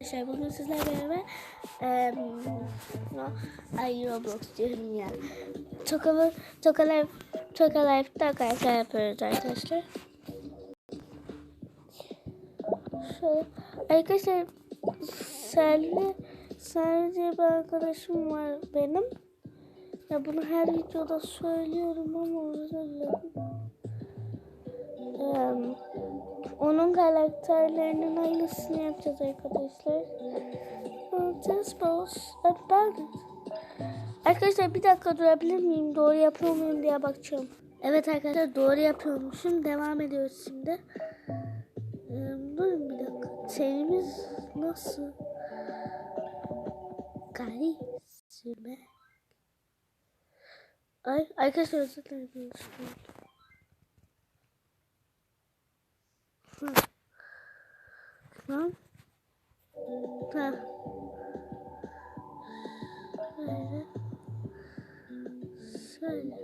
Arkadaşlar bugün sizlerle beraber eee no, ay Roblox diyorum ya. Tokalı Tokalar Tokalar'da karakter yapıyoruz arkadaşlar. Şöyle arkadaşlar Selvi sadece bir arkadaşım var benim. Ya bunu her videoda söylüyorum ama özür dilerim. Eee, onun karakterlerinin aynısını yapacağız arkadaşlar. Just boss about it. Arkadaşlar bir dakika durabilir miyim? Doğru yapıyor muyum diye bakacağım. Evet arkadaşlar doğru yapıyormuşum. Devam ediyoruz şimdi. Ee, durun bir dakika. Tenimiz nasıl? Gari sürme. Ay, arkadaşlar özür dilerim. Lan. Ha. Şöyle. Şöyle.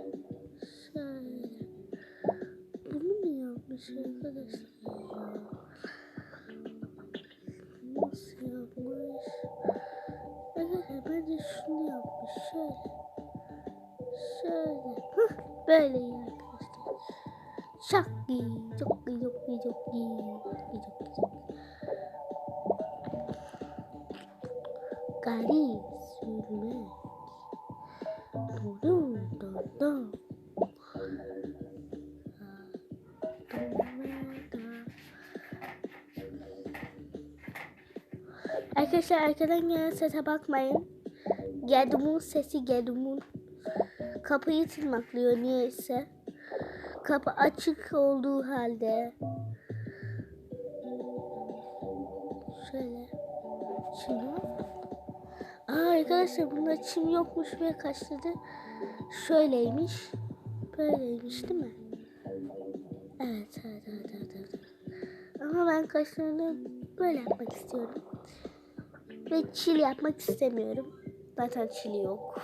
Şöyle. Bunu mu yapmış arkadaşlar? Nasıl yapmış? Arkadaşlar bence şunu yapmış. Şöyle. Şöyle. Hah, böyle iyi arkadaşlar. Çok iyi, Gari sürmek. Dum dum dum. Arkadaşlar arkadan gelen sese bakmayın. Gedumun sesi Gedumun. Kapıyı tırmaklıyor niyeyse. Kapı açık olduğu halde. Şöyle. Çim Aa arkadaşlar bunda çim yokmuş ve kaçladı. Şöyleymiş. Böyleymiş değil mi? Evet, evet, evet, evet, evet. Ama ben kaşlarını böyle yapmak istiyorum. Ve çil yapmak istemiyorum. Zaten çili yok.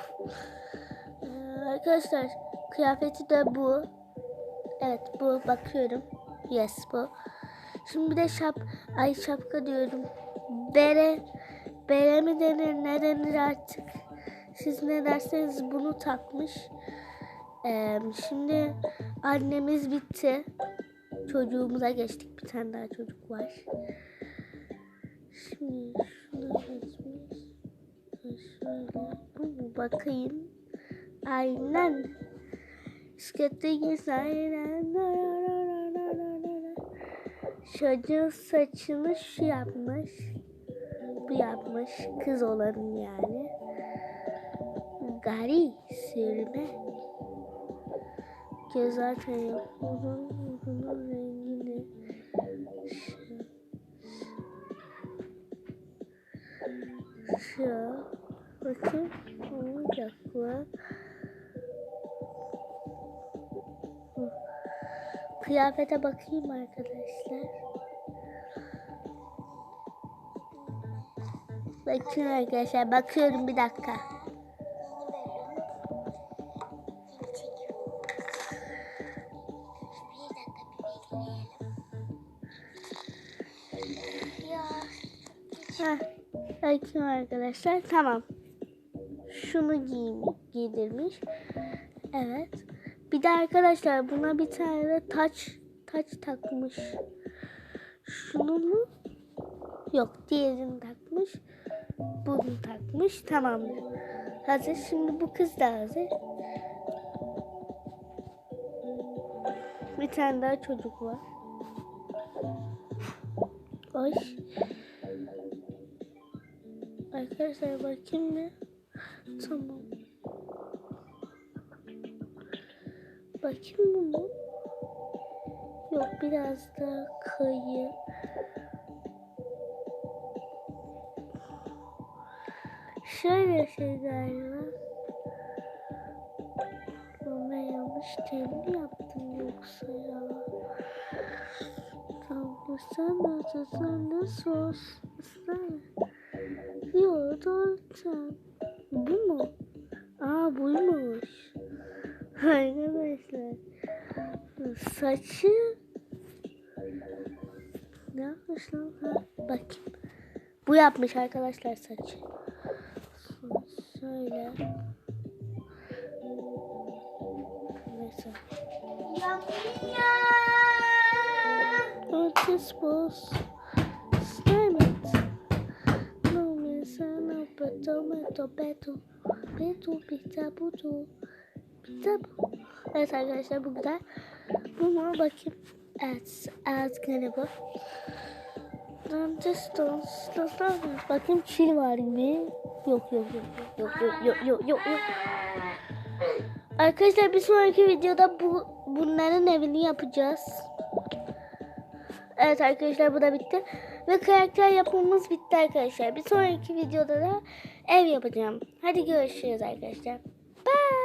Ee, arkadaşlar kıyafeti de bu. Evet bu bakıyorum. Yes bu. Şimdi bir de şap ay şapka diyorum. Bere bere mi denir ne denir artık. Siz ne derseniz bunu takmış. Ee, şimdi annemiz bitti. Çocuğumuza geçtik. Bir tane daha çocuk var. Şimdi şunu geçmiş. Şöyle. Bu? Bakayım. Aynen. Skettiğiniz aynen. Çocuğun saçını şu yapmış. Bu yapmış. Kız olanın yani. Gari sürme. Zaten yok. Bunun, rengini. Şu. Şu. Bakın. Olacak mı? Kıyafete bakayım arkadaşlar. Bakın arkadaşlar bakıyorum bir dakika. Heh, bakayım arkadaşlar tamam. Şunu giy giydirmiş. Evet. Bir de arkadaşlar buna bir tane de taç taç takmış. Şunu mu? Yok diğerini takmış. Bunu takmış. Tamamdır. Hazır. Şimdi bu kız da hazır. Bir tane daha çocuk var. Ay. Arkadaşlar bakayım mı? Tamam. Bakayım mı bu? Yok biraz daha kayı. Şöyle şey galiba. Ama yanlış telli yaptım yoksa ya. Tamam sen de sen de sos. Sen. Yok doğru. Bu mu? Aa buymuş. Arkadaşlar saçı ne yapmış lan? Bakayım. Bu yapmış arkadaşlar saçı şöyle. Mesela. What is was Slam it. No, mesela tomato, beto, beto, pizza, buto, pizza, Evet arkadaşlar bu güzel. Buna bakayım. Evet, evet galiba. Bakayım çil var mı? Yok yok yok yok yok yok yok yok yok. Arkadaşlar bir sonraki videoda bu bunların evini yapacağız. Evet arkadaşlar bu da bitti. Ve karakter yapmamız bitti arkadaşlar. Bir sonraki videoda da ev yapacağım. Hadi görüşürüz arkadaşlar. Bye.